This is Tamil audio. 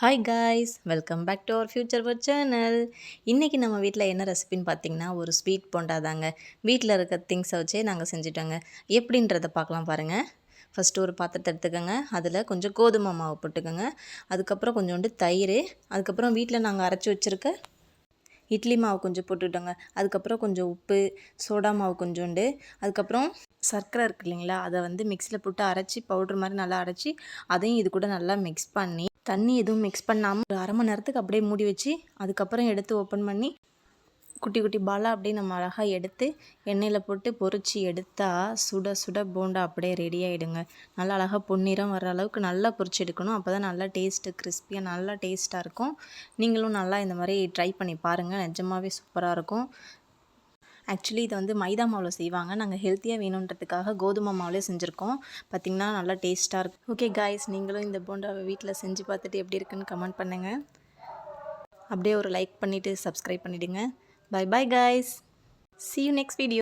Hi guys welcome back to our future world channel இன்றைக்கி நம்ம வீட்டில் என்ன ரெசிபின்னு பார்த்தீங்கன்னா ஒரு ஸ்வீட் போண்டா தாங்க. வீட்டில் இருக்க திங்ஸை வச்சே நாங்கள் செஞ்சுட்டோங்க. எப்படின்றத பார்க்கலாம் பாருங்கள் ஃபஸ்ட்டு ஒரு பாத்திரத்தை எடுத்துக்கோங்க. அதில் கொஞ்சம் கோதுமை மாவு போட்டுக்கோங்க. அதுக்கப்புறம் கொஞ்சோண்டு தயிர். அதுக்கப்புறம் வீட்டில் நாங்கள் அரைச்சி வச்சுருக்க இட்லி மாவு கொஞ்சம் போட்டுக்கிட்டோங்க அதுக்கப்புறம் கொஞ்சம் உப்பு சோடா மாவு கொஞ்சோண்டு. அதுக்கப்புறம் சர்க்கரை இருக்கு இல்லைங்களா அதை வந்து மிக்சியில் போட்டு அரைச்சி பவுட்ரு மாதிரி நல்லா அரைச்சி அதையும் இது கூட நல்லா மிக்ஸ் பண்ணி தண்ணி எதுவும் மிக்ஸ் பண்ணாமல் ஒரு அரை மணி நேரத்துக்கு அப்படியே மூடி வச்சு அதுக்கப்புறம் எடுத்து ஓப்பன் பண்ணி குட்டி குட்டி பாலாக அப்படியே நம்ம அழகாக எடுத்து எண்ணெயில் போட்டு பொரிச்சு எடுத்தால் சுட சுட போண்டா அப்படியே ரெடி ஆகிடுங்க நல்லா அழகாக பொன்னிறம் வர அளவுக்கு நல்லா பொரிச்சு எடுக்கணும். அப்போ தான் நல்லா டேஸ்ட்டு கிறிஸ்பியாக நல்லா டேஸ்ட்டாக இருக்கும். நீங்களும் நல்லா இந்த மாதிரி ட்ரை பண்ணி பாருங்கள் நிஜமாகவே சூப்பராக இருக்கும். ஆக்சுவலி இதை வந்து மைதா மாவில் செய்வாங்க. நாங்கள் ஹெல்த்தியாக வேணுன்றதுக்காக கோதுமை மாவிலே செஞ்சுருக்கோம். பார்த்திங்கன்னா நல்லா டேஸ்ட்டாக இருக்கும் ஓகே காய்ஸ் நீங்களும் இந்த போண்டாவை வீட்டில் செஞ்சு பார்த்துட்டு எப்படி இருக்குன்னு கமெண்ட் பண்ணுங்கள் அப்படியே ஒரு லைக் பண்ணிவிட்டு சப்ஸ்கிரைப் பண்ணிவிடுங்க bye bye guys see you next video